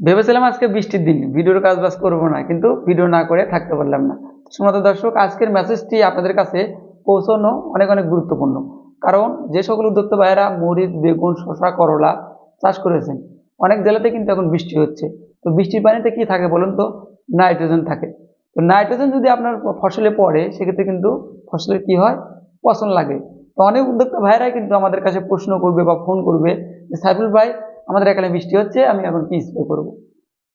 ভেবেছিলাম আজকে বৃষ্টির দিন, ভিডিওর কাজ বাজ করব না, কিন্তু ভিডিও না করে থাকতে পারলাম না। শোনাত দর্শক, আজকের মেসেজটি আপনাদের কাছে পৌঁছানো অনেক অনেক গুরুত্বপূর্ণ। কারণ যে সকল উদ্যোক্তা ভাইয়েরা মরিচ, বেগুন শশা করলা চাষ করেছেন, অনেক জেলাতে কিন্তু এখন বৃষ্টি হচ্ছে। তো বৃষ্টির পানিতে কি থাকে বলুন তো? নাইট্রোজেন থাকে। তো নাইট্রোজেন যদি আপনার ফসলে পড়ে, সেক্ষেত্রে কিন্তু ফসলের কি হয়? পচন লাগে। তো অনেক উদ্যোক্তা ভাইয়েরাই কিন্তু আমাদের কাছে প্রশ্ন করবে বা ফোন করবে যে, সাইফুল ভাই আমাদের এখানে বৃষ্টি হচ্ছে, আমি এখন কি স্প্রে করব।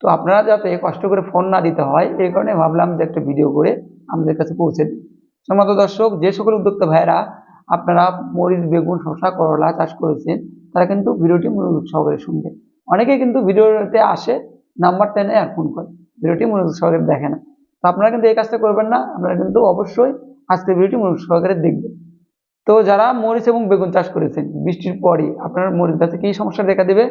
তো আপনারা যাতে কষ্ট করে ফোন না দিতে হয়, এই কারণে ভাবলাম যে একটা ভিডিও করে আমাদের কাছে পৌঁছে দিই। সম্মত দর্শক, যে সকল উদ্যোক্তা ভাইয়েরা, আপনারা মরিচ, বেগুন শশা করলা চাষ করেছেন, তারা কিন্তু ভিডিওটি মনোযোগ সহকারে শুনবে। অনেকে কিন্তু ভিডিওতে আসে, নাম্বার টেনে আর ফোন করে, ভিডিওটি মনোযোগ সহকারে দেখে না। তো আপনারা কিন্তু এই কাজটা করবেন না, আপনারা কিন্তু অবশ্যই আজকে ভিডিওটি মনোযোগ সহকারে দেখবেন। তো যারা মরিচ এবং বেগুন চাষ করেছেন, বৃষ্টির পরই আপনার মরিচ গাছে কী সমস্যা দেখা দেবে?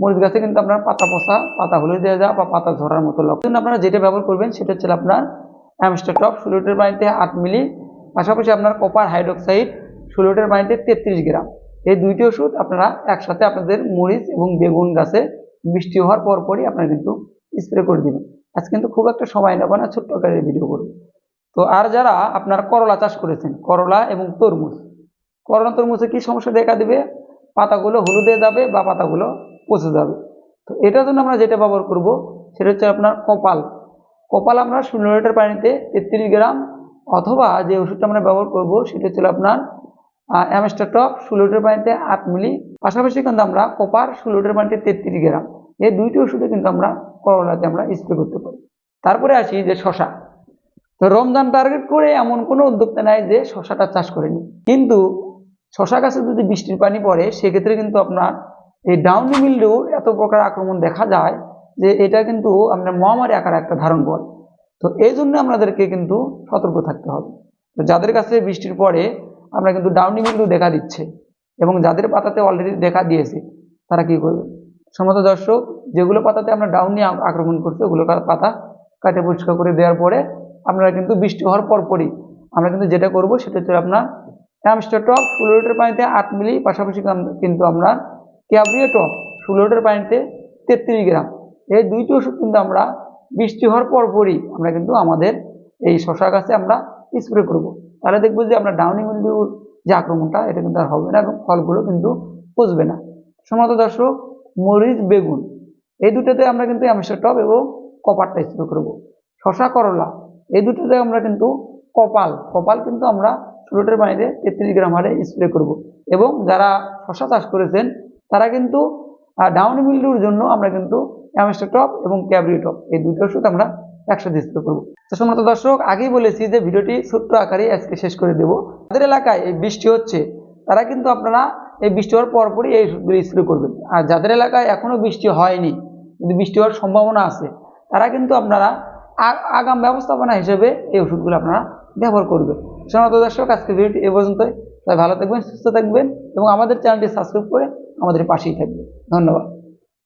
মরিচ গাছে কিন্তু আপনার পাতা পচা পাতা হলুদ দেওয়া যাওয়া বা পাতা ঝরার মতো লক্ষণ। আপনারা যেটা ব্যবহার করবেন, সেটা হচ্ছে আপনার অ্যামস্টারটপ ষোলো লিটার পানিতে আট মিলি, পাশাপাশি আপনার কপার হাইড্রোক্সাইড ষোলো পানিতে তেত্রিশ গ্রাম। এই দুইটি ওষুধ আপনারা একসাথে আপনাদের মরিচ এবং বেগুন গাছে বৃষ্টি হওয়ার পরপরই আপনারা কিন্তু স্প্রে করে দিবেন। আজ কিন্তু খুব একটা সময় নেব না, ছোট্ট আকারের ভিডিও করব। তো আর যারা আপনার করলা চাষ করেছেন, করলা এবং তরমুজ, করলা তরমুজে কি সমস্যা দেখা দেবে? পাতাগুলো হলুদে যাবে বা পাতাগুলো পচে যাবে। তো এটার জন্য আমরা যেটা ব্যবহার করব, সেটা হচ্ছে আপনার কপাল। কপাল আমরা শূন্য লিটার পানিতে তেত্রিশ গ্রাম, অথবা যে ওষুধটা আমরা ব্যবহার করব, সেটা হচ্ছে আপনার অ্যামস্টারটপ ষোলো লিটার পানিতে আট মিলি। পাশাপাশি কিন্তু আমরা কপার ষোলো লিটার পানিতে তেত্রিশ গ্রাম। এই দুইটি ওষুধে কিন্তু আমরা করলাতে আমরা স্প্রে করতে পারি। তারপরে আসি যে শশা। তো রমজান টার্গেট করে এমন কোনো উদ্যোক্তা নাই যে শশাটা চাষ করেনি। কিন্তু শশা গাছে যদি বৃষ্টির পানি পড়ে, সেক্ষেত্রে কিন্তু আপনার এই ডাউনি মিল্ডু এত প্রকার আক্রমণ দেখা যায় যে এটা কিন্তু আপনার মহামারী আকার একটা ধারণ করে। তো এই জন্য আমাদেরকে কিন্তু সতর্ক থাকতে হবে। তো যাদের কাছে বৃষ্টির পরে আমরা কিন্তু ডাউনি মিল্ডু দেখা দিচ্ছে এবং যাদের পাতাতে অলরেডি দেখা দিয়েছে, তারা কি করবে? সমস্ত দর্শক, যেগুলো পাতাতে আমরা ডাউনি আক্রমণ করছে, ওগুলো পাতা কাটে পরিষ্কার করে দেওয়ার পরে আপনারা কিন্তু বৃষ্টি হওয়ার পরপরই আমরা কিন্তু যেটা করব সেটা হচ্ছে আপনার অ্যামস্টার টপ ষোলো পানিতে আট মিলি, পাশাপাশি কিন্তু আমরা ক্যাবরিও টপ ষোলো লিটার পানিতে তেত্রিশ গ্রাম। এই দুইটি ওষুধ কিন্তু আমরা বৃষ্টি হওয়ার পরপরই আমরা কিন্তু আমাদের এই শশা গাছে আমরা স্প্রে করব। তাহলে দেখব যে আমরা ডাউনি মিল্ডিউর যে আক্রমণটা, এটা কিন্তু আর হবে না এবং ফলগুলো কিন্তু পচবে না। সমত দর্শক, মরিচ, বেগুন, এই দুটোতে আমরা কিন্তু অ্যামস্টার টপ এবং কপারটা স্প্রে করব। শশা, করলা, এই দুটোতে আমরা কিন্তু কপাল কপাল কিন্তু আমরা ষোলোটার পানিতে তেত্রিশ গ্রাম হারে স্প্রে করব। এবং যারা শশা চাষ করেছেন তারা কিন্তু ডাউন মিল্ডুর জন্য আমরা কিন্তু অ্যামস্টার টপ এবং ক্যাবরি টপ এই দুটো ওষুধ আমরা একসাথে স্প্রে করব। তো সম্মানিত দর্শক, আগেই বলেছি যে ভিডিওটি ছোট্ট আকারে আজকে শেষ করে দেবো। যাদের এলাকায় এই বৃষ্টি হচ্ছে, তারা কিন্তু আপনারা এই বৃষ্টি হওয়ার পরপরই এই ওষুধগুলো স্প্রে করবেন। আর যাদের এলাকায় এখনও বৃষ্টি হয়নি, কিন্তু বৃষ্টি হওয়ার সম্ভাবনা আছে, তারা কিন্তু আপনারা আগাম ব্যবস্থাপনা হিসেবে এই ওষুধগুলো আপনারা ব্যবহার করবেন। সমান্ত দর্শক আজকে ভিডিওটি এ পর্যন্তই। তাই ভালো থাকবেন সুস্থ থাকবেন এবং আমাদের চ্যানেলটি সাবস্ক্রাইব করে আমাদের পাশেই থাকবেন। ধন্যবাদ।